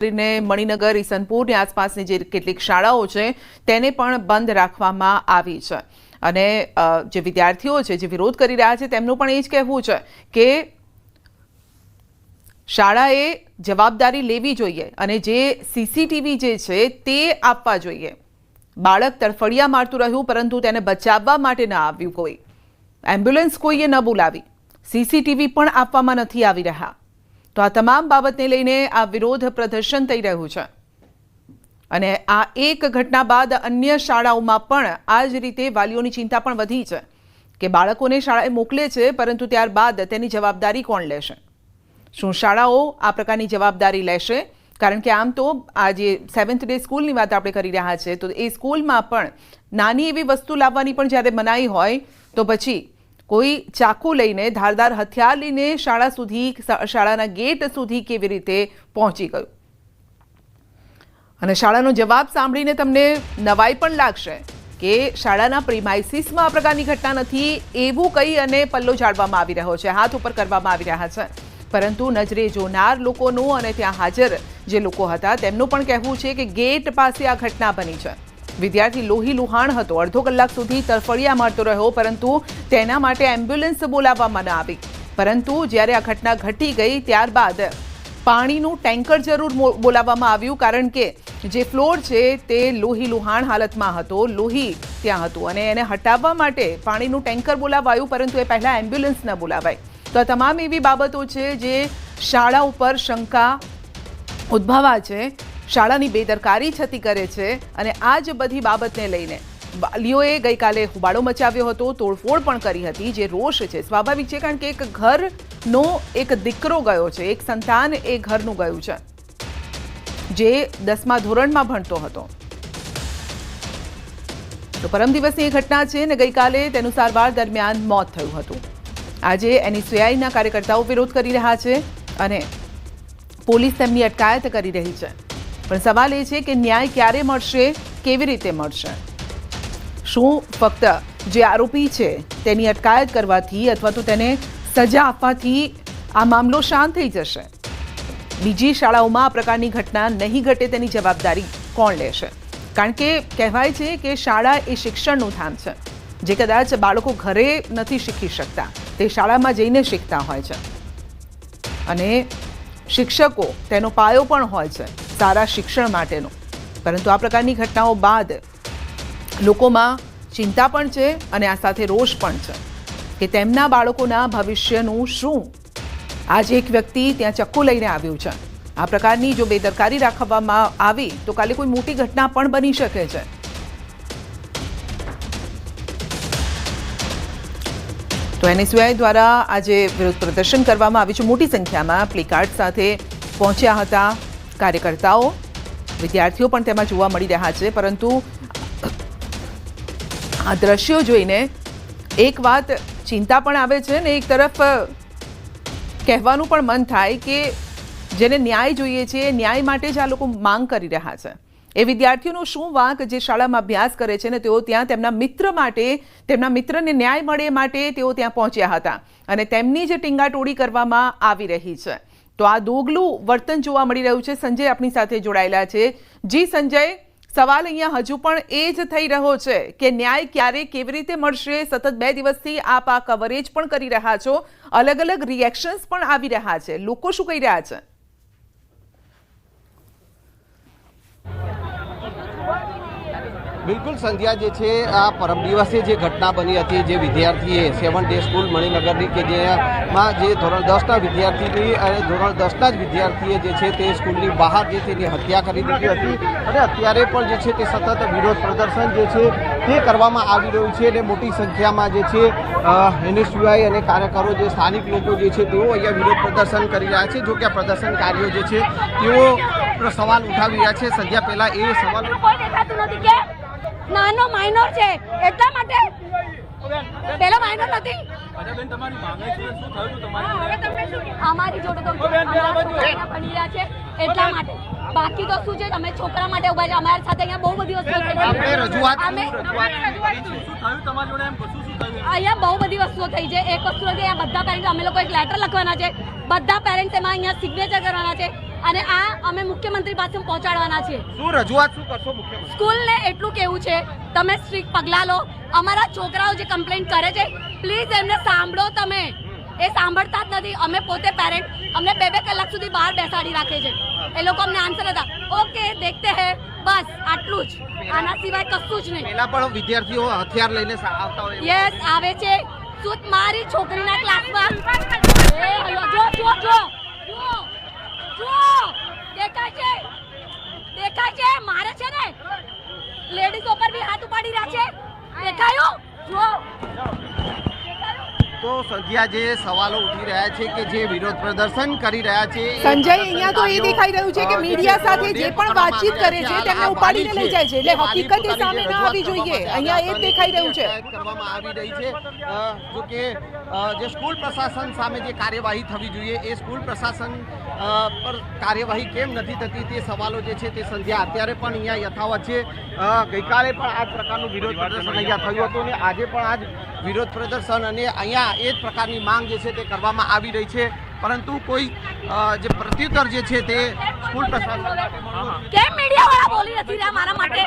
કરીને મણિનગર ઈસનપુરની આસપાસની જે કેટલીક શાળાઓ છે, તેને પણ બંધ રાખવામાં આવી છે. અને જે વિદ્યાર્થીઓ છે, જે વિરોધ કરી રહ્યા છે, તેમનું પણ એ જ કહેવું છે કે શાળાએ જવાબદારી લેવી જોઈએ અને જે સીસીટીવી જે છે, તે આપવા જોઈએ. બાળક તરફડિયા મારતું રહ્યું, પરંતુ તેને બચાવવા માટે ન આવ્યું કોઈ. એમ્બ્યુલન્સ કોઈએ ન બોલાવી. સીસીટીવી પણ આપવામાં નથી આવી રહ્યા. તો આ તમામ બાબતને લઈને આ વિરોધ પ્રદર્શન થઈ રહ્યું છે. અને આ એક ઘટના બાદ અન્ય શાળાઓમાં પણ આ જ રીતે વાલીઓની ચિંતા પણ વધી છે કે બાળકોને શાળાએ મોકલે છે, પરંતુ ત્યારબાદ તેની જવાબદારી કોણ લેશે? શું શાળાઓ આ પ્રકારની જવાબદારી લેશે? કારણ કે આમ તો આ જે સેવન્થ ડે સ્કૂલની વાત આપણે કરી રહ્યા છે, તો એ સ્કૂલમાં પણ નાની એવી વસ્તુ લાવવાની પણ જ્યારે મનાઈ હોય, તો પછી કોઈ ચાકુ લઈને ધારદાર હથિયાર લઈને શાળા સુધી, શાળાના ગેટ સુધી કેવી રીતે પહોંચી ગયું? અને શાળાનો જવાબ સાંભળીને તમને નવાઈ પણ લાગશે કે શાળાના પ્રિમાઇસીસમાં આ પ્રકારની ઘટના નથી, એવું કહી અને પલ્લો ઝાડવામાં આવી રહ્યો છે, હાથ ઉપર કરવામાં આવી રહ્યા છે. પરંતુ નજરે જોનાર લોકોનું અને ત્યાં હાજર જે લોકો હતા, તેમનું પણ કહેવું છે કે ગેટ પાસે આ ઘટના બની છે. વિદ્યાર્થી લોહી લુહાણ હતો. અડધો કલાક સુધી તરફડિયા મારતો રહ્યો, પરંતુ તેના માટે એમ્બ્યુલન્સ બોલાવવામાં ન આવી. પરંતુ જ્યારે આ ઘટના ઘટી ગઈ, ત્યારબાદ પાણીનું ટેન્કર જરૂર બોલાવવામાં આવ્યું, કારણ કે જે ફ્લોર છે તે લોહી લુહાણ હાલતમાં હતો. લોહી ત્યાં હતું અને એને હટાવવા માટે પાણીનું ટેન્કર બોલાવાયું, પરંતુ એ પહેલાં એમ્બ્યુલન્સ ન બોલાવાય. તો આ તમામ એવી બાબતો છે જે શાળા ઉપર શંકા ઉદ્ભવા છે. શાળાની બેદરકારી છતી કરે છે અને આ જ બધી બાબતને લઈને વાલીઓએ ગઈકાલે હુબાળો મચાવ્યો હતો, તોડફોડ પણ કરી હતી, જે રોષ છે. સ્વાભાવિક છે કારણ કે એક ઘરનો એક દીકરો ગયો છે, એક સંતાન એ ઘરનું ગયું છે, જે દસમા ધોરણમાં ભણતો હતો. તો પરમ દિવસની એ ઘટના છે ને ગઈકાલે તેનું સારવાર દરમિયાન મોત થયું હતું. આજે એની સીઆઈના કાર્યકર્તાઓ વિરોધ કરી રહ્યા છે અને પોલીસ તેમની અટકાયત કરી રહી છે. પણ સવાલ એ છે કે ન્યાય ક્યારે મળશે, કેવી રીતે મળશે? શું ફક્ત જે આરોપી છે તેની અટકાયત કરવાથી અથવા તો તેને સજા આપવાથી આ મામલો શાંત થઈ જશે? બીજી શાળાઓમાં આ પ્રકારની ઘટના નહીં ઘટે તેની જવાબદારી કોણ લેશે? કારણ કે કહેવાય છે કે શાળા એ શિક્ષણનું ધામ છે, જે કદાચ બાળકો ઘરે નથી શીખી શકતા. તે શાળામાં જઈને શીખતા હોય છે. અને શિક્ષકો તેનો પાયો પણ હોય છે. સારા શિક્ષણ માટેનો. પરંતુ આ પ્રકારની ઘટનાઓ બાદ લોકોમાં ચિંતા પણ છે અને આ સાથે રોષ પણ છે કે તેમના બાળકોના ભવિષ્યનું શું? આજે એક વ્યક્તિ ત્યાં ચક્કુ લઈને આવ્યું છે. આ પ્રકારની જો બેદરકારી રાખવામાં આવી, તો કાલે કોઈ મોટી ઘટના પણ બની શકે છે. તો એનએસયુઆઈ દ્વારા આજે વિરોધ પ્રદર્શન કરવામાં આવ્યું છે. મોટી સંખ્યામાં પ્લેકાર્ડ સાથે પહોંચ્યા હતા. કાર્યકર્તાઓ, વિદ્યાર્થીઓ પણ તેમાં જોવા મળી રહ્યા છે, પરંતુ આ દ્રશ્યો જોઈને એક વાત ચિંતા પણ આવે છે ને એક તરફ કહેવાનું પણ મન થાય કે જેને ન્યાય જોઈએ છે ન્યાય માટે જ આ લોકો માંગ કરી રહ્યા છે. એ વિદ્યાર્થીઓનો શું વાંક જે શાળામાં અભ્યાસ કરે છે ને તેઓ ત્યાં તેમના મિત્ર માટે, તેમના મિત્રને ન્યાય મળે માટે તેઓ ત્યાં પહોંચ્યા હતા અને તેમની જે ટીંગાટોળી કરવામાં આવી રહી છે. તો આ દોગલું વર્તન જોવા મળી રહ્યું છે. સંજય આપણી સાથે જોડાયેલા છે. જી સંજય, સવાલ અહીંયા હજુ પણ એ જ થઈ રહ્યો છે કે ન્યાય ક્યારે કેવી રીતે મળશે? સતત બે દિવસથી આપ આ કવરેજ પણ કરી રહ્યા છો. અલગ અલગ રિએક્શન્સ પણ આવી રહ્યા છે. લોકો શું કહી રહ્યા છે? બિલકુલ સંધ્યા જે છે, આ પરમ દિવસે જે ઘટના બની હતી, જે વિદ્યાર્થીએ સેવન ડે સ્કૂલ મણિનગરની કે જેમાં જે ધોરણ દસના વિદ્યાર્થીની અને ધોરણ દસના જ વિદ્યાર્થીએ જે છે તે સ્કૂલની બહાર જે તેની હત્યા કરી દીધી હતી. અને અત્યારે પણ જે છે તે સતત વિરોધ પ્રદર્શન જે છે તે કરવામાં આવી રહ્યું છે અને મોટી સંખ્યામાં જે છે એનએસયુઆઈ અને કાર્યકરો જે સ્થાનિક લોકો જે છે તેઓ અહીંયા વિરોધ પ્રદર્શન કરી રહ્યા છે. જો કે આ પ્રદર્શનકારીઓ જે છે તેઓ સવાલ ઉઠાવી રહ્યા છે. સંધ્યા પહેલાં એ સવાલ નાનો માઇનોર છે. એટલા માટે પેલો માઇનોર નથી. અમારી જોડે તો ભણી રહ્યા છે. એટલા માટે. બાકી તો શું છે? તમે છોકરા માટે ઊભા છે. અમારી સાથે અહીંયા બહુ બધી વસ્તુઓ થઈ છે. અમે રજૂઆત રજૂઆત અહીંયા બહુ બધી વસ્તુઓ થઈ છે. એક વસ્તુ નથી અહીંયા બધા પેરેન્ટ્સ અમે લોકો એક લેટર લખવાના છે. બધા પેરેન્ટ્સ એમાં અહીંયા સિગ્નેચર કરવાના છે. અને આ અમે મુખ્યમંત્રી પાસે પહોંચાડવાના છીએ શું રજૂઆત શું કરશો મુખ્યમંત્રી? સ્કૂલને એટલું કેવું છે તમે સ્ટ્રિક્ટ પગલાં લો. અમારા છોકરાઓ જે કમ્પ્લેન કરે છે પ્લીઝ એમને સાંભળો તમે. એ સાંભળતા જ નથી. અમે પોતે પેરેન્ટ અમને બે બે કલાક સુધી બહાર બેસાડી રાખે છે. એ લોકો અમને આન્સર હતા ઓકે દેખતે હે. બસ આટલું જ. આના સિવાય કશું જ નહીં. પેલા પણ વિદ્યાર્થીઓ હથિયાર લઈને આવતા હોય યસ આવે છે. શું મારી છોકરીના ક્લાસમાં જો જો જો. જો દેખાય છે દેખાય છે મારે છે ને લેડીઝ ઉપર બી હાથ ઉપાડી રહ્યા છે. દેખાયું? જો તો સંધ્યા જે સવાલો ઉઠી રહ્યા છે કે જે વિરોધ પ્રદર્શન કરી રહ્યા છે સંજય અહીંયા તો એ દેખાઈ રહ્યું છે કે મીડિયા સાથે જે પણ વાતચીત કરે છે તેમને આ ઉપાડીને લઈ જાય છે. એટલે હકીકત એ સામે જે આવી જોઈએ. અહીંયા એ દેખાઈ રહ્યું છે. કરવામાં આવી રહી છે. જો કે અ, જે સ્કૂલ પ્રશાસન સામે જે કાર્યવાહી થવી જોઈએ એ સ્કૂલ પ્રશાસન પર કાર્યવાહી કેમ નથી થતી તે સવાલો જે છે તે સંધ્યા અત્યારે પણ અહીંયા યથાવત છે. ગઈકાલે પણ આ પ્રકારનું વિરોધ પ્રદર્શન અહીંયા થયું હતું અને આજે પણ આ વિરોધ પ્રદર્શન અને અહીંયા એ જ પ્રકારની માંગ જે છે તે કરવામાં આવી રહી છે. પરંતુ કોઈ જે પ્રત્યુત્તર જે છે તે સ્કૂલ પ્રશાસન કેમ મીડિયા વાળા બોલી નથી રહ્યા મારા માટે?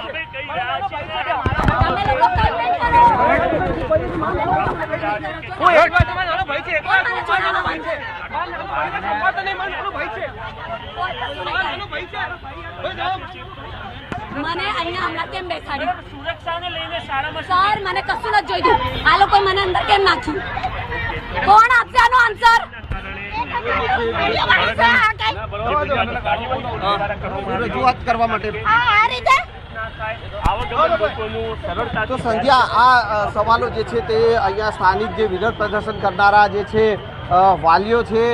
તમે લોકો કમેન્ટ કરો. હું એક તમારો નાનો ભાઈ છે એક વાર કોણ મને છોડાવવાનો ભાઈ છે? સંભાળતો નહીં, મારો નાનો ભાઈ છે મારો નાનો ભાઈ છે ભાઈ જાઓ. મને અહીંયા હમણાં કેમ બેસાડી? સુરક્ષાને લઈને શાળામાં સર. મને કશું નથી જોઈતું. આ લોકો મને અંદર કેમ નાખ્યું? કોણ આપશે આનો આન્સર રજૂઆત કરવા માટે. આ રીતે તો સંધ્યા આ સવાલો જે છે તે અહીંયા સ્થાનિક જે વિરોધ પ્રદર્શન કરનારા જે છે વાલીઓ છે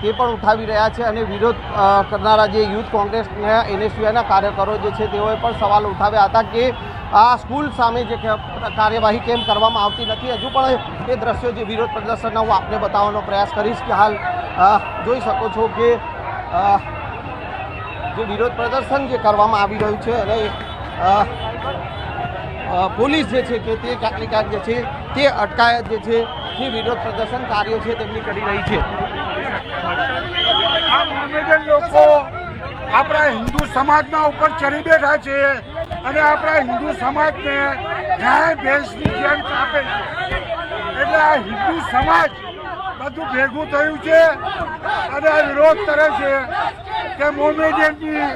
તે પણ ઉઠાવી રહ્યા છે અને વિરોધ કરનારા જે યુથ કોંગ્રેસના એનએસયુઆઈના કાર્યકરો જે છે તેઓએ પણ સવાલ ઉઠાવ્યા હતા કે આ સ્કૂલ સામે જે કાર્યવાહી કેમ કરવામાં આવતી નથી? હજુ પણ એ દ્રશ્યો જે વિરોધ પ્રદર્શનના હું આપને બતાવવાનો પ્રયાસ કરીશ કે હાલ જોઈ શકો છો કે જે વિરોધ પ્રદર્શન જે કરવામાં આવી રહ્યું છે અને પોલીસ જે છે કે તે ક્યાંક ને જે છે તે અટકાયત જે છે જે વિરોધ પ્રદર્શન કાર્યો છે તેમની કરી રહી છે. લોકો આપણા હિન્દુ સમાજના ઉપર ચડી બેઠા છે અને આપણા હિન્દુ સમાજને ન્યાય ભેંસની જેમ આપે છે. એટલે આ હિન્દુ સમાજ બધું ભેગું થયું છે અને વિરોધ કરે છે કે મોમેડિયનની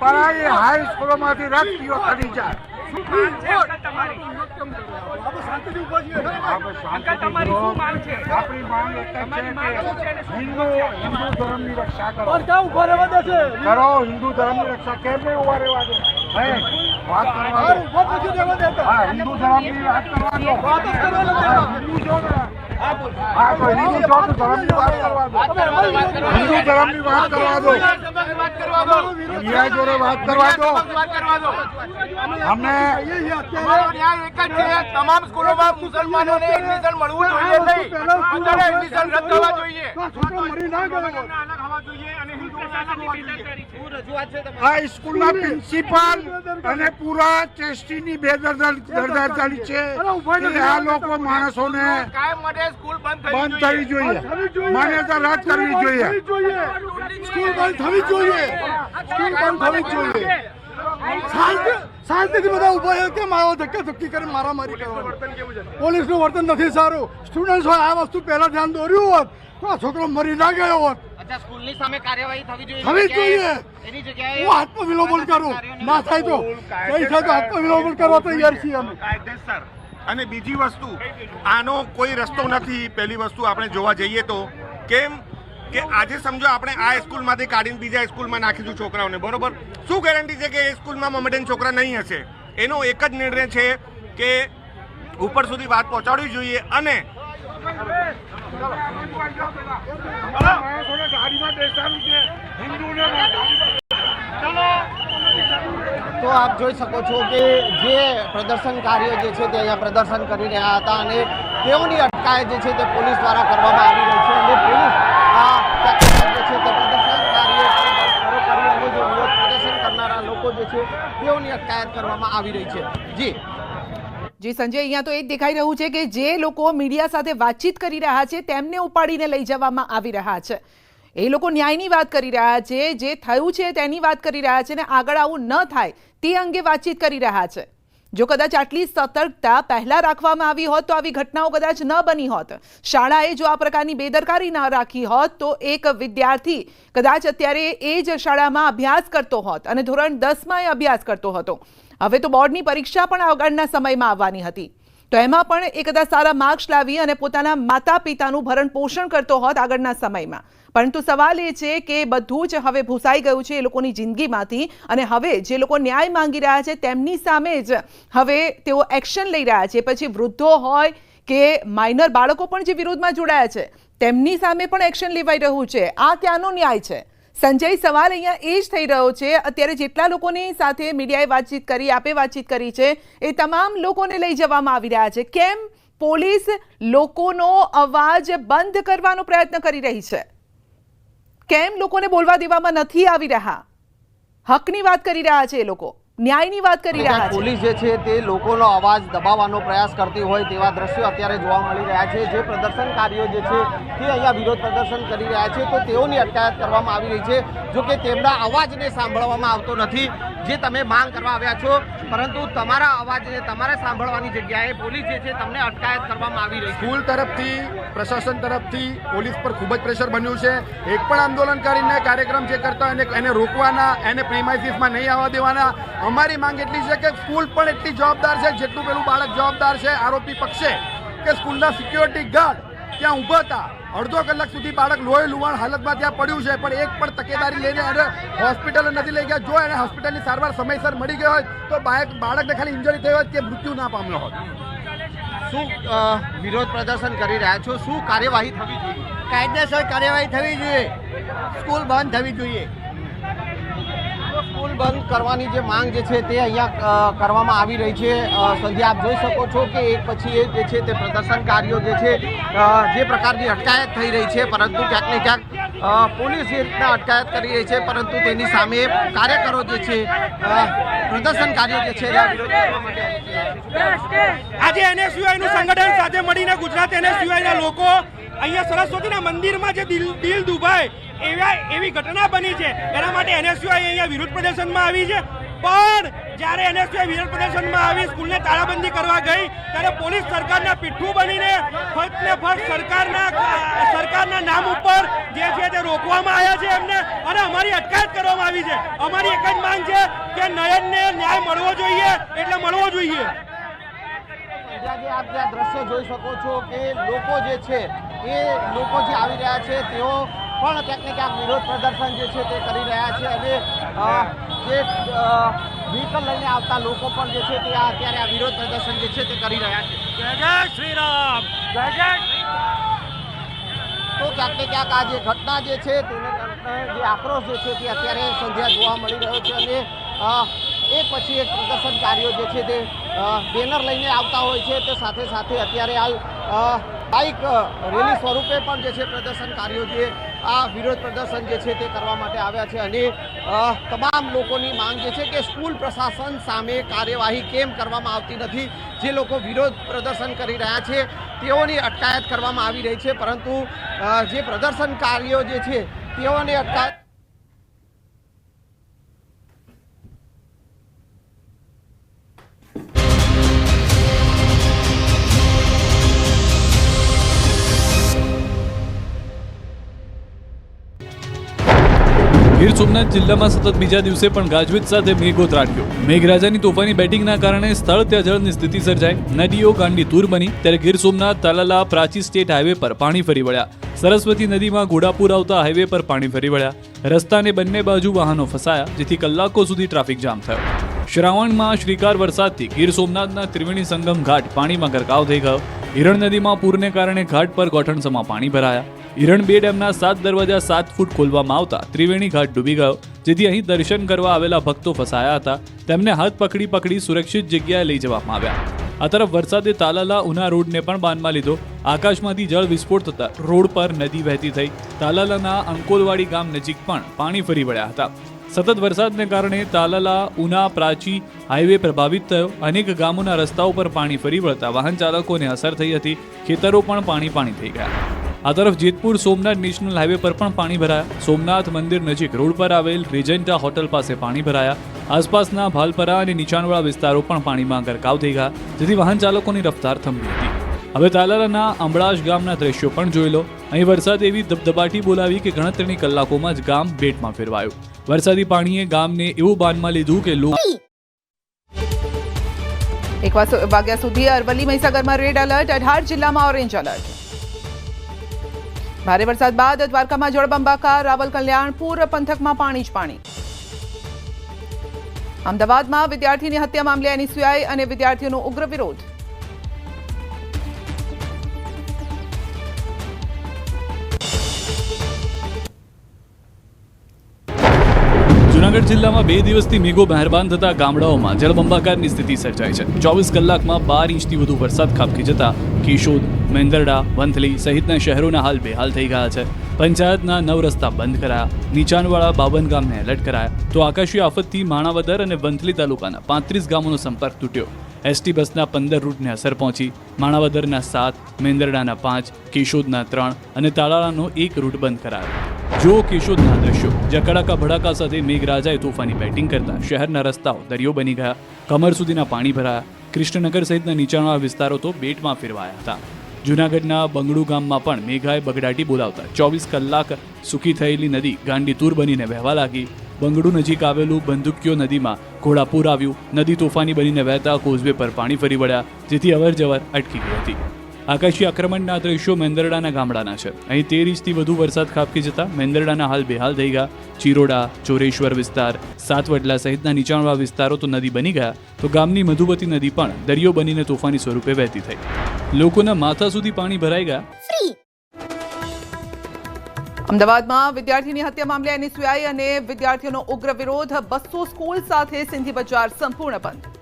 પરાઈ હાઈ સ્કૂલોમાંથી રદ પીઓ કરી જાય આપણે માંગ એક છે કે હિન્દુ હિન્દુ ધર્મની રક્ષા કરો. કરો હિન્દુ ધર્મની રક્ષા. કેમ નહીં ઊભા રહેવા દે? વાત કરવા હા હિન્દુ ધર્મની વાત કરવા દો. હિન્દુ છો ને. હા તો હિન્દુ ધર્મ ધર્મની વાત કરવા દો હિન્દુ ધર્મની વાત કરવા દો ન્યાય જોડે વાત કરવા દો અમને તમામ સ્કૂલોમાં મુસલમાનોને એડમિશન મળવું જોઈએ નહીં એડમિશન રદ કરવા જોઈએ આ સ્કૂલના પ્રિન્સિપાલ અને પૂરા ટ્રસ્ટીની બેદરદારી છે. આ લોકો માણસોને કાયમ માટે સ્કૂલ બંધ બંધ થવી જોઈએ. માન્યતા રદ કરવી જોઈએ. સ્કૂલ બંધ થવી જોઈએ. સ્કૂલ બંધ થવી જ જોઈએ. શાંતિ શાંતિથી બધા ઊભા છે કે મારો ધક્કા ધક્કી કરી મારામારી કરવાની. પોલીસનું વર્તન નથી સારું. સ્ટુડન્ટ્સ હોય આ વસ્તુ પહેલા ધ્યાન દોર્યું હોત તો આ છોકરો મરી ના ગયો હોત. અચ્છા સ્કૂલની સામે કાર્યવાહી થવી જોઈએ થવી જોઈએ. એની જગ્યાએ હું આત્મ કરું. ના થાય તો કઈ થાય તો આત્મ કરવા તૈયાર છીએ અમે. કાયદેસર. અને બીજી વસ્તુ આનો કોઈ રસ્તો નથી. પહેલી વસ્તુ આપણે જોવા જઈએ તો કેમ કે આજે સમજો આપણે આ સ્કૂલમાંથી કાઢીને બીજા સ્કૂલમાં નાખીશું છોકરાઓને બરોબર? શું ગેરંટી છે કે એ સ્કૂલમાં મોમેડન છોકરા નહીં હશે? એનો એક જ નિર્ણય છે કે ઉપર સુધી વાત પહોંચાડવી જોઈએ અને તો આપ જોઈ શકો છો કે જે પ્રદર્શનકારીઓ જે છે તે અહીંયા પ્રદર્શન કરી રહ્યા હતા અને તેઓની અટકાયત જે છે તે પોલીસ દ્વારા કરવામાં આવી રહી છે અને પોલીસ આ જે છે તે પ્રદર્શનકારીઓ જે વિરોધ પ્રદર્શન કરનારા લોકો જે છે તેઓની અટકાયત કરવામાં આવી રહી છે. જી. જી, સંજય, અહીંયા તો એ જ દેખાઈ રહ્યું છે કે જે લોકો મીડિયા સાથે વાતચીત કરી રહ્યા છે, તેમને ઉપાડીને લઈ જવામાં આવી રહ્યા છે. એ લોકો ન્યાયની વાત કરી રહ્યા છે, જે થયું છે તેની વાત કરી રહ્યા છે અને આગળ આવું ન થાય તે અંગે વાતચીત કરી રહ્યા છે. જો કદાચ આટલી સતર્કતા પહેલા રાખવામાં આવી હોત તો આવી ઘટનાઓ કદાચ ન બની હોત. શાળાએ જો આ પ્રકારની બેદરકારી ન રાખી હોત તો એક વિદ્યાર્થી કદાચ અત્યારે એ જ શાળામાં અભ્યાસ કરતો હોત અને ધોરણ દસમાં અભ્યાસ કરતો હતો. હવે તો બોર્ડની પરીક્ષા પણ આગળના સમયમાં આવવાની હતી. તો એમાં પણ એ કદાચ સારા માર્ક્સ લાવી અને પોતાના માતા પિતાનું ભરણ પોષણ કરતો હોત આગળના સમયમાં. પરંતુ સવાલ એ છે કે બધું જ હવે ભૂસાઈ ગયું છે એ લોકોની જિંદગીમાંથી અને હવે જે લોકો ન્યાય માંગી રહ્યા છે તેમની સામે જ હવે તેઓ એક્શન લઈ રહ્યા છે. પછી વૃદ્ધો હોય કે માઇનર બાળકો પણ જે વિરોધમાં જોડાયા છે તેમની સામે પણ એક્શન લેવાઈ રહ્યું છે. આ ક્યાંનો ન્યાય છે? સંજય, સવાલ અહીંયા એ જ થઈ રહ્યો છે, અત્યારે જેટલા લોકોની સાથે મીડિયાએ વાતચીત કરી, આપે વાતચીત કરી છે, એ તમામ લોકોને લઈ જવામાં આવી રહ્યા છે. કેમ પોલીસ લોકોનો અવાજ બંધ કરવાનો પ્રયત્ન કરી રહી છે? કેમ લોકોને બોલવા દેવામાં નથી આવી રહ્યા? હકની વાત કરી રહ્યા છે એ લોકો. ન્યાયની વાત કરી રહ્યા છે. પોલીસ જે છે તે લોકોનો અવાજ દબાવવાનો પ્રયાસ કરતી હોય તેવા દ્રશ્યો અત્યારે જોવા મળી રહ્યા છે. જે પ્રદર્શનકારીઓ જે છે તે અહીંયા વિરોધ પ્રદર્શન કરી રહ્યા છે. તો તેઓની અટકાયત કરવામાં આવી રહી છે જો કે તેમના અવાજને સાંભળવામાં આવતો નથી. જે તમે માંગ કરવા આવ્યા છો પરંતુ તમારા અવાજને તમારે સાંભળવાની જગ્યાએ પોલીસ જે છે તમને અટકાયત કરવામાં આવી રહી સ્કૂલ તરફથી, પ્રશાસન તરફથી પોલીસ પર ખૂબ જ પ્રેશર બન્યું છે. એક પણ આંદોલનકારીને કાર્યક્રમ જે કરતા એને એને રોકવાના, એને પ્રિમાઇસીસમાં નહીં આવવા દેવાના. અમારી માંગ એટલી છે કે સ્કૂલ પણ એટલી જવાબદાર છે, જેટલું પેલું બાળક જવાબદાર છે, આરોપી પક્ષે, કે સ્કૂલના સિક્યોરિટી ગાર્ડ ત્યાં ઊભા હતા. અડધો કલાક સુધી બાળક લોહી લુવાણ હાલતમાં ત્યાં પડ્યું છે પણ એક પણ તકેદારી લઈને એને હોસ્પિટલ નથી લઈ ગયા. જો એને હોસ્પિટલની સારવાર સમયસર મળી ગઈ હોય તો બાળક બાળકને ખાલી ઇન્જરી થઈ હોય કે મૃત્યુ ના પામ્યો હોત શું વિરોધ પ્રદર્શન કરી રહ્યા છો? શું કાર્યવાહી થવી જોઈએ? કાયદેસર કાર્યવાહી થવી જોઈએ. સ્કૂલ બંધ થવી જોઈએ. બંધ કરવાની જે માંગ જે છે તે અહીંયા કરવામાં આવી રહી છે. સંધ્યા, આપ જોઈ શકો છો કે એક પછી એક જે છે તે પ્રદર્શનકારીઓ જે છે જે પ્રકારની અટકાયત થઈ રહી છે, પરંતુ ક્યાંક ને ક્યાંક પોલીસ એ રીતના અટકાયત કરી રહી છે, પરંતુ તેની સામે કાર્યકરો જે છે પ્રદર્શનકારીઓ જે છે આજે એનએસયુઆઈ નું સંગઠન સાથે મળીને ગુજરાત એનએસયુઆઈ ના લોકો અહીંયા સરસ્વતીના મંદિરમાં જે દિલ દિલ દુભાય એવા એવી ઘટના બની છે. એના માટે એનએસયુઆઈ અહીંયા વિરોધ પ્રદર્શનમાં આવી છે. પણ જ્યારે એનએસયુઆઈ વિરોધ પ્રદર્શનમાં આવી, સ્કૂલને તાળાબંધી કરવા ગઈ, ત્યારે પોલીસ સરકારના પીઠું બનીને ફક્ત ને ફક્ત સરકારના સરકારના નામ ઉપર જે છે તે રોકવામાં આવ્યા છે એમને. અને અમારી અટકાયત કરવામાં આવી છે. અમારી એક જ માંગ છે કે નયનને ન્યાય મળવો જોઈએ, એટલે મળવો જોઈએ. જ્યાં જે આપ જ્યાં દ્રશ્ય જોઈ શકો છો કે લોકો જે છે, એ લોકો જે આવી રહ્યા છે, તેઓ પણ ક્યાંક ને ક્યાંક વિરોધ પ્રદર્શન જે છે તે કરી રહ્યા છે અને જે વ્હીકલ લઈને આવતા લોકો પણ જે છે તે અત્યારે આ વિરોધ પ્રદર્શન જે છે તે કરી રહ્યા છે. જય જય શ્રી રામ જય જય તો ક્યાંક ને ક્યાંક આ જે ઘટના જે છે તેને કારણે જે આક્રોશ જે છે તે અત્યારે સંધ્યા જોવા મળી રહ્યો છે અને એક પછી એક પ્રદર્શનકારીઓ જે છે તે બેનર લઈને આવતા હોય છે તે સાથે સાથે અત્યારે હાલ બાઇક રેલી સ્વરૂપે પણ જે છે પ્રદર્શનકારીઓ જે આ વિરોધ પ્રદર્શન જે છે તે કરવા માટે આવ્યા છે અને તમામ લોકોની માંગ જે છે કે સ્કૂલ પ્રશાસન સામે કાર્યવાહી કેમ કરવામાં આવતી નથી, જે લોકો વિરોધ પ્રદર્શન કરી રહ્યા છે, તેઓની અટકાયત કરવામાં આવી રહી છે, પરંતુ જે પ્રદર્શનકારીઓ જે છે તેઓની અટકાયત ગીર સોમનાથ જિલ્લામાં સતત બીજા દિવસે પણ ગાજવીજ સાથે મેઘો ત્રાટક્યો મેઘરાજાની તોફાની બેટિંગના કારણે સ્થળ ત્યાં જળની સ્થિતિ સર્જાઈ. નદીઓ ગાંડી તૂર બની. ત્યારે ગીર સોમનાથ, તાલાલા, પ્રાચી સ્ટેટ હાઈવે પર પાણી ફરી વળ્યા. સરસ્વતી નદીમાં ઘોડાપુર આવતા હાઈવે પર પાણી ફરી વળ્યા. રસ્તાને બંને બાજુ વાહનો ફસાયા, જેથી કલાકો સુધી ટ્રાફિક જામ થયો. શ્રાવણમાં શ્રીકાર વરસાદથી ગીર સોમનાથના ત્રિવેણી સંગમ ઘાટ પાણીમાં ગરકાવ થઈ ગયો. હિરણ નદીમાં પૂરને કારણે ઘાટ પર ગોઠણસમાં પાણી ભરાયા. હિરણ બે ડેમના સાત દરવાજા સાત ફૂટ ખોલવામાં આવતા ત્રિવેણી ઘાટ ડૂબી ગયો, જેથી અહીં દર્શન કરવા આવેલા ભક્તો ફસાયા હતા. તેમને હાથ પકડી પકડી સુરક્ષિત જગ્યાએ લઈ જવામાં આવ્યા. આ તરફ વરસાદે તાલાલા ઉના રોડને પણ બાનમાં લીધો. આકાશમાંથી જળ વિસ્ફોટ થતા રોડ પર નદી વહેતી થઈ. તાલાલાના અંકોલવાડી ગામ નજીક પણ પાણી ફરી વળ્યા હતા. સતત વરસાદને કારણે તાલાલા ઉના પ્રાચી હાઈવે પ્રભાવિત થયો. અનેક ગામોના રસ્તાઓ પર પાણી ફરી વળતા વાહન ચાલકોને અસર થઈ હતી. ખેતરો પણ પાણી પાણી થઈ ગયા. આ તરફ જેતપુર સોમનાથ નેશનલ હાઈવે પર પણ પાણી ભરાયા. સોમનાથ મંદિર નજીક રોડ પર આવેલ રેજેન્ટા હોટલ પાસે પાણી ભરાયા. આસપાસના ભાલપરા અને નીચાણવાળા વિસ્તારો પણ પાણીમાં ગરકાવ થઈ ગયા. જેથી વાહન ચાલકોની રફતાર થંભી હતી. હવે તાલાલાના અંબળાશ ગામના દ્રશ્યો પણ જોઈ લો. અહીં વરસાદ એવી ધબધબાટી બોલાવી કે ગણતરીની કલાકોમાં જ ગામ બેટમાં ફેરવાયું. વરસાદી પાણીએ ગામને એવું બાનમાં લીધું કે લોકો એક વાગ્યા સુધી અરવલ્લી મહીસાગરમાં રેડ એલર્ટ, અઢાર જિલ્લામાં ઓરેન્જ એલર્ટ. ભારે વરસાદ બાદ દ્વારકામાં જળબંબાકાર, રાવલ કલ્યાણપુર પંથકમાં પાણી જ પાણી. અમદાવાદમાં વિદ્યાર્થીની હત્યા મામલે એનસીઆઈ અને વિદ્યાર્થીઓનો ઉગ્ર વિરોધ. જુનાગઢ જિલ્લામાં બે દિવસથી મેઘો મહેરબાન થતા ગામડાઓમાં જળબંબાકારની સ્થિતિ સર્જાઈ છે. ચોવીસ કલાકમાં બાર ઇંચથી વધુ વરસાદ ખાબકી જતા કેશોદ, મેંદરડા, વંથલી સહિતના શહેરોના હાલ બેહાલ થઈ ગયા છે. પંચાયતના નવ રસ્તા બંધ કરાયા. નીચાણવાળા બાવન ગામને એલર્ટ કરાયા. તો આકાશી આફતથી માણાવદર અને વંથલી તાલુકાના પાંત્રીસ ગામોનો સંપર્ક તૂટ્યો. એસટી બસના પંદર રૂટને અસર પહોંચી. માણાવદરના સાત, મેંદરડાના પાંચ, કેશોદના ત્રણ અને તાલાળાનો એક રૂટ બંધ કરાયો. જો કેશોદના દ્રશ્યો. જકડાકા ભડાકા સાથે મેઘરાજાએ તોફાની બેટિંગ કરતા શહેરના રસ્તાઓ દરિયો બની ગયા. કમર સુધીના પાણી ભરાયા. કૃષ્ણનગર સહિતના નીચાણવાળા વિસ્તારો તો બેટમાં ફેરવાયા હતા. જૂનાગઢના બંગડુ ગામમાં પણ મેઘાએ બગડાટી બોલાવતા ચોવીસ કલાક સૂકી થયેલી નદી ગાંડી તૂર બનીને વહેવા લાગી. બંગડુ નજીક આવેલું બંદૂક્યો નદીમાં ઘોડાપુર આવ્યું. નદી તોફાની બનીને વહેતા કોઝવે પર પાણી ફરી વળ્યા, જેથી અવરજવર અટકી ગઈ હતી. આકાશી આક્રમણના દ્રશ્યો મેંદરડાના ગામડાના છે. અહીં તેર ઇંચથી વધુ વરસાદ ખાબકી જતા મેંદરડાના હાલ બેહાલ થઈ ગયા. ચિરોડા, ચોરેશ્વર વિસ્તાર, સાતવડલા સહિતના નીચાણવા વિસ્તારો તો નદી બની ગયા. તો ગામની મધુવતી નદી પણ દરિયો બનીને તોફાની સ્વરૂપે વહેતી થઈ. લોકોના માથા સુધી પાણી ભરાઈ ગયા. અમદાવાદમાં વિદ્યાર્થીની હત્યા મામલે એનએસયુઆઈ અને વિદ્યાર્થીઓનો ઉગ્ર વિરોધ. બસો સ્કૂલ સાથે સિંધી બજાર સંપૂર્ણ બંધ.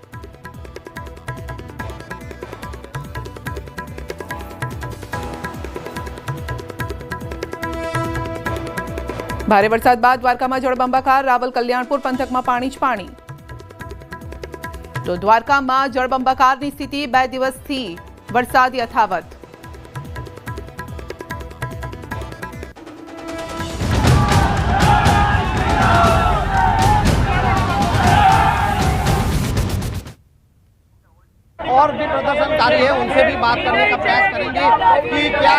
ભારે વરસાદ બાદ દ્વારકામાં જળબંબાકાર રાવલ કલ્યાણપુર પંથકમાં પાણી જ પાણી તો દ્વારકામાં જળબંબાકારની સ્થિતિ બે દિવસથી વરસાદ યથાવત और भी प्रदर्शनकारी है उनसे भी बात करने का प्रयास करेंगे कि क्या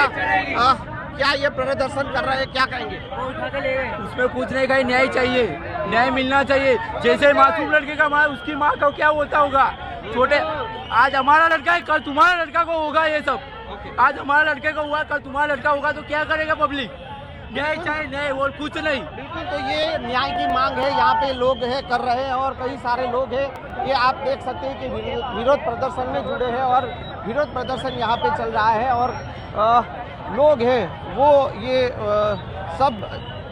आ, क्या ये प्रदर्शन कर रहे हैं? क्या कहेंगे? उसमें पूछने का ही न्याय चाहिए। न्याय मिलना चाहिए। जैसे मासूम लड़के का माँ उसकी माँ को क्या होता होगा? छोटे आज हमारा लड़का है कल तुम्हारा लड़का को होगा ये सब। आज हमारा लड़के का हुआ कल तुम्हारा लड़का होगा तो क्या करेगा पब्लिक? न्याय चाहे न्याय और कुछ नहीं। बिल्कुल तो ये न्याय की मांग है यहाँ पे लोग है कर रहे हैं और कई सारे लोग हैं। ये आप देख सकते हैं कि विरोध प्रदर्शन में जुड़े हैं और विरोध प्रदर्शन यहाँ पे चल रहा है और अ, लोग हैं वो ये सब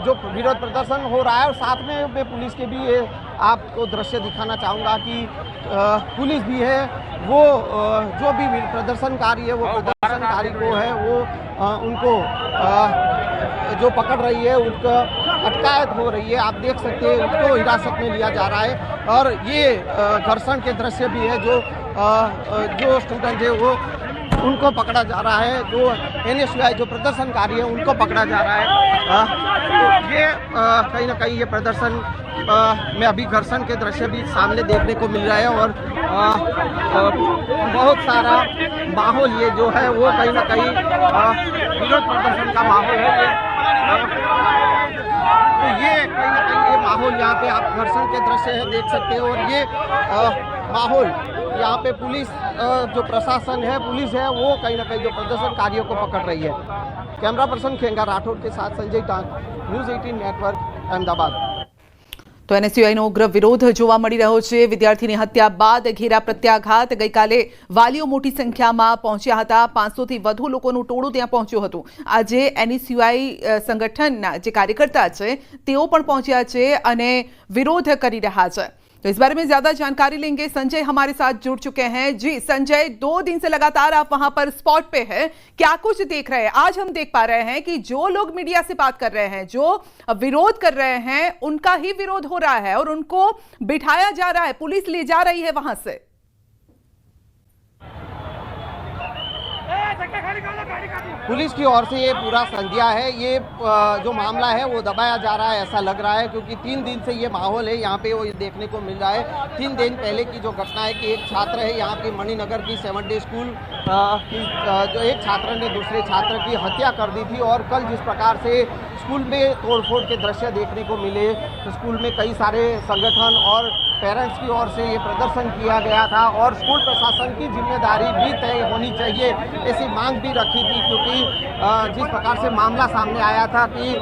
जो विरोध प्रदर्शन हो रहा है और साथ में मैं पुलिस के भी ये आपको दृश्य दिखाना चाहूँगा कि पुलिस भी है वो जो भी प्रदर्शनकारी है वो प्रदर्शनकारी को है। वो उनको जो पकड़ रही है उनका अटकायत हो रही है आप देख सकते हैं उनको हिरासत में लिया जा रहा है और ये घर्षण के दृश्य भी है जो जो स्टूडेंट है वो उनको पकड़ा जा रहा है, जो एन जो प्रदर्शनकारी है, उनको पकड़ा जा रहा है। तो ये कहीं ना कहीं ये प्रदर्शन में अभी घर्षण के दृश्य भी सामने देखने को मिल रहा है और बहुत सारा माहौल ये जो है, वो कहीं ना कहीं विरोध प्रदर्शन का माहौल है। तो ये कहीं ना कहीं ये माहौल यहाँ पे आप घर्षण के दृश्य है, देख सकते हो और ये माहौल यहाँ पे पुलिस अ, जो प्रशासन है पुलिस है वो कहीं ना कहीं जो प्रदर्शनकारियों को पकड़ रही है कैमरा पर्सन खेंगा राठौर के साथ संजय टांग न्यूज 18 नेटवर्क अहमदाबाद તો એનએસયુઆઈનો ઉગ્ર વિરોધ જોવા મળી રહ્યો છે વિદ્યાર્થીની હત્યા બાદ ઘેરા પ્રત્યાઘાત ગઈકાલે વાલીઓ મોટી સંખ્યામાં પહોંચ્યા હતા પાંચસોથી વધુ લોકોનું ટોળું ત્યાં પહોંચ્યું હતું આજે એનએસયુઆઈ સંગઠનના જે કાર્યકર્તા છે તેઓ પણ પહોંચ્યા છે અને વિરોધ કરી રહ્યા છે तो इस बारे में ज़्यादा जानकारी लेंगे। संजय हमारे साथ जुड़ चुके हैं। जी, संजय, दो दिन से लगातार आप वहाँ पर स्पॉट पे हैं। क्या कुछ देख रहे हैं? आज हम देख पा रहे हैं कि जो लोग मीडिया से बात कर रहे हैं, जो विरोध कर रहे हैं, उनका ही विरोध हो रहा है और उनको बिठाया जा रहा है, पुलिस ले जा रही है वहाँ से। पुलिस की ओर से ये पूरा संज्ञा है। ये जो मामला है, वो दबाया जा रहा है, ऐसा लग रहा है, क्योंकि तीन दिन से ये माहौल है। यहाँ पे वो देखने को मिल रहा है। तीन दिन पहले की जो घटना है कि एक छात्र है, यहाँ पे मणिनगर की सेवन डे स्कूल की जो एक छात्र ने दूसरे छात्र की हत्या कर दी थी और कल जिस प्रकार से स्कूल में तोड़फोड़ के दृश्य देखने को मिले स्कूल में कई सारे संगठन और पेरेंट्स की ओर से ये प्रदर्शन किया गया था और स्कूल प्रशासन की ज़िम्मेदारी भी तय होनी चाहिए। ऐसी मांग भी रखी थी क्योंकि जिस प्रकार से मामला सामने आया था कि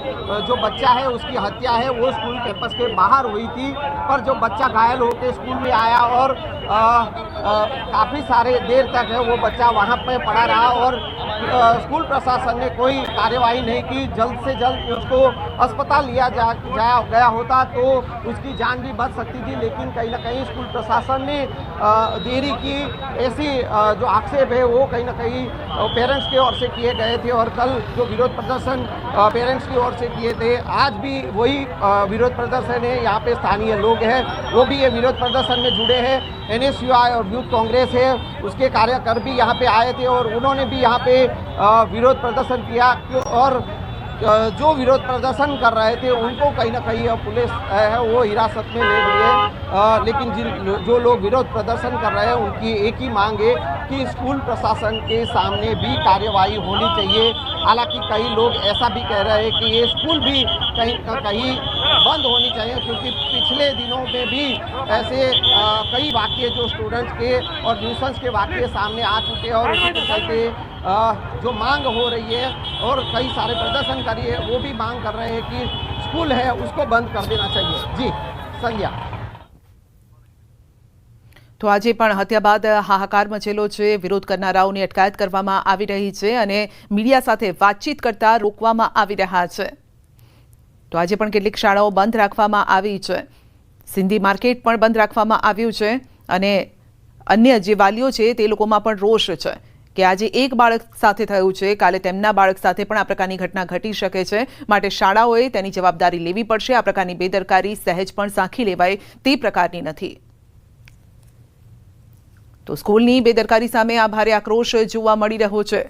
जो बच्चा है उसकी हत्या है, वो स्कूल कैंपस के बाहर हुई थी, पर जो बच्चा घायल होकर स्कूल में आया और काफ़ी सारे देर तक है वो बच्चा वहाँ पर पड़ा रहा और स्कूल प्रशासन ने कोई कार्यवाही नहीं की। जल्द से जल्द उसको अस्पताल लिया जा, जा गया होता तो उसकी जान भी बच सकती थी लेकिन कहीं ना कहीं स्कूल प्रशासन ने देरी की। ऐसी जो आक्षेप है वो कहीं ना कहीं पेरेंट्स की ओर से किए गए थे और कल जो विरोध प्रदर्शन पेरेंट्स की ओर से किए थे आज भी वही विरोध प्रदर्शन है। यहाँ पे स्थानीय लोग हैं वो भी ये विरोध प्रदर्शन में जुड़े हैं। एन और यूथ कांग्रेस है उसके कार्यकर भी यहाँ पे आए थे और उन्होंने भी यहाँ पे विरोध प्रदर्शन किया और जो विरोध प्रदर्शन कर रहे थे, उनको कहीं ना कहीं पुलिस है वो हिरासत में ले लिए। लेकिन जिन, जो लोग विरोध प्रदर्शन कर रहे हैं, उनकी एक ही मांग है कि स्कूल प्रशासन के सामने भी कार्यवाही होनी चाहिए। हालाँकि कई लोग ऐसा भी कह रहे हैं कि ये स्कूल भी कहीं कहीं बंद होनी चाहिए क्योंकि पिछले दिनों में भी ऐसे अ, कई वाक्य जो स्टूडेंट्स के और न्यूसेंस के वाक्य सामने आ चुके हैं और उसी के चलते अ, जो मांग हो रही है और कई सारे प्रदर्शनकारी है वो भी मांग कर रहे हैं कि स्कूल है उसको बंद कर देना चाहिए जी संज्ञा તો આજે પણ હત્યા બાદ હાહાકાર મચેલો છે વિરોધ કરનારાઓની અટકાયત કરવામાં આવી રહી છે અને મીડિયા સાથે વાતચીત કરતા રોકવામાં આવી રહ્યા છે તો આજે પણ કેટલીક શાળાઓ બંધ રાખવામાં આવી છે. સિંધી માર્કેટ પણ બંધ રાખવામાં આવ્યું છે અને અન્ય જે વાલીઓ છે તે લોકોમાં પણ રોષ છે કે આજે એક બાળક સાથે થયું છે, કાલે તેમના બાળક સાથે પણ આ પ્રકારની ઘટના ઘટી શકે છે. માટે શાળાઓએ તેની જવાબદારી લેવી પડશે. આ પ્રકારની બેદરકારી સહેજ પણ સાંખી લેવાય તે પ્રકારની નથી. તો સ્કૂલની બેદરકારી સામે આ ભારે આક્રોશ જોવા મળી રહ્યો છે.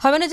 હવે નજર